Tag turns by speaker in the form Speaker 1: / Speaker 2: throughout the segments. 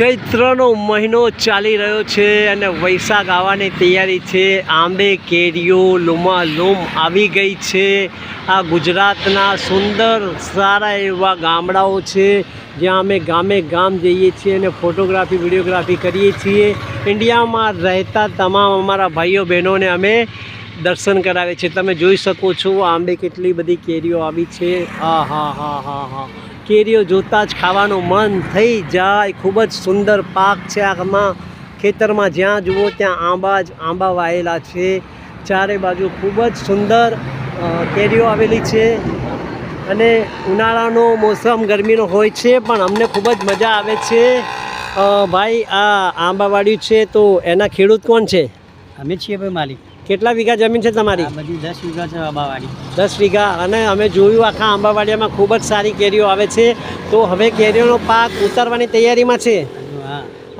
Speaker 1: ચૈત્રનો મહિનો ચાલી રહ્યો છે અને વૈશાખ આવવાની તૈયારી છે. આંબે, કેરીઓ, લૂમાલૂમ આવી ગઈ છે. આ ગુજરાતના સુંદર, સારા એવા ગામડાઓ છે. જ્યાં અમે ગામે ગામ જઈએ છીએ અને ફોટોગ્રાફી, વિડીયોગ્રાફી કરીએ છીએ. ઇન્ડિયામાં રહેતા તમામ અમારા ભાઈઓ, બહેનોને અમે દર્શન કરાવે છે. તમે જોઈ શકો છો, આંબે કેટલી બધી કેરીઓ આવી છે. હા હા હા હા હા. કેરીઓ જોતાં જ ખાવાનું મન થઈ જાય. ખૂબ જ સુંદર પાક છે આમાં. ખેતરમાં જ્યાં જુઓ ત્યાં આંબા જ આંબા વાયેલા છે. ચારે બાજુ ખૂબ જ સુંદર કેરીઓ આવેલી છે. અને ઉનાળાનો મોસમ ગરમીનો હોય છે, પણ અમને ખૂબ જ મજા આવે છે. ભાઈ, આ આંબાવાડી છે તો એના ખેડૂત કોણ છે?
Speaker 2: અમે છીએ ભાઈ માલિક.
Speaker 1: કેટલા વીઘા જમીન છે તમારી?
Speaker 2: બધી દસ વીઘા છે આંબાવાડી.
Speaker 1: દસ વીઘા. અને અમે જોયું આખા આંબાવાડિયામાં ખૂબ જ સારી કેરીઓ આવે છે. તો હવે કેરીઓનો પાક ઉતારવાની તૈયારીમાં છે?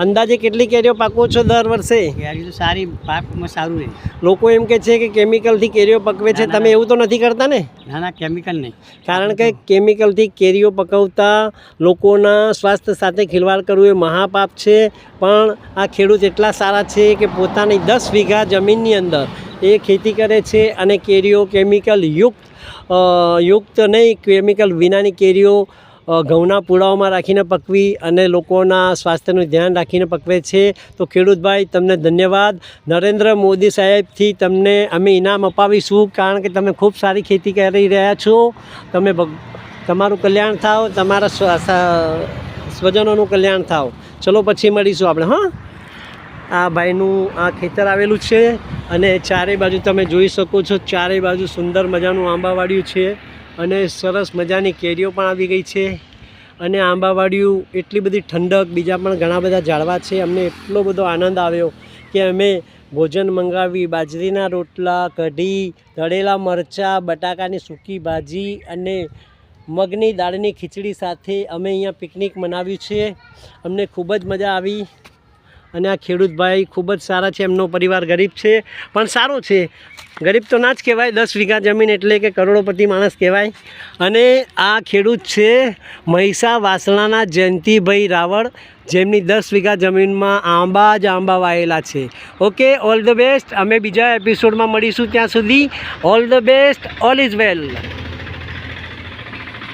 Speaker 1: અંદાજે કેટલી કેરીઓ પાકો છો દર વર્ષે?
Speaker 2: કેરી તો સારી પાકમાં સારું રહે.
Speaker 1: લોકો એમ કે છે કે કેમિકલથી કેરીઓ પકવે છે. તમે એવું તો નથી કરતા ને?
Speaker 2: ના ના કેમિકલ નહીં.
Speaker 1: કારણ કે કેમિકલથી કેરીઓ પકવતા લોકોના સ્વાસ્થ્ય સાથે ખિલવાડ કરવું એ મહાપાપ છે. પણ આ ખેડૂત એટલા સારા છે કે પોતાની દસ વીઘા જમીનની અંદર એ ખેતી કરે છે અને કેરીઓ કેમિકલ યુક્ત યુક્ત નહીં કેમિકલ વિનાની કેરીઓ ઘઉંના પૂળાઓમાં રાખીને પકવી અને લોકોના સ્વાસ્થ્યનું ધ્યાન રાખીને પકવે છે. તો ખેડૂતભાઈ તમને ધન્યવાદ. નરેન્દ્ર મોદી સાહેબથી તમને અમે ઇનામ અપાવીશું કારણ કે તમે ખૂબ સારી ખેતી કરી રહ્યા છો. તમે તમારું કલ્યાણ થાવ, તમારા સ્વ- સ્વજનોનું કલ્યાણ થાવ. ચલો પછી મળીશું આપણે, હા? આ ભાઈનું આ ખેતર આવેલું છે અને ચારે બાજુ તમે જોઈ શકો છો, ચારે બાજુ સુંદર મજાનું આંબાવાડિયું છે. અને સરસ મજાની કેરીઓ પણ આવી ગઈ છે. અને આંબાવાડિયું એટલી બધી ઠંડક, બીજા પણ ઘણા બધા ઝાડવા છે. અમને એટલો બધો આનંદ આવ્યો કે અમે ભોજન મંગાવી, બાજરીના રોટલા, કઢી, તળેલા મરચાં, બટાકાની સૂકી ભાજી અને મગની દાળની ખીચડી સાથે અમે અહીંયા પિકનિક મનાવ્યું છે. અમને ખૂબ જ મજા આવી. અને આ ખેડૂતભાઈ ખૂબ જ સારા છે, એમનો પરિવાર ગરીબ છે, પણ સારો છે. ગરીબ તો ના જ કહેવાય, દસ વીઘા જમીન એટલે કે કરોડોપતિ માણસ કહેવાય. અને આ ખેડૂત છે મહિષા વાસણાના જયંતિભાઈ રાવળ, જેમની દસ વીઘા જમીનમાં આંબા જ આંબા વાયેલા છે. Okay, all the best. અમે બીજા એપિસોડમાં મળીશું ત્યાં સુધી. All the best. All is well.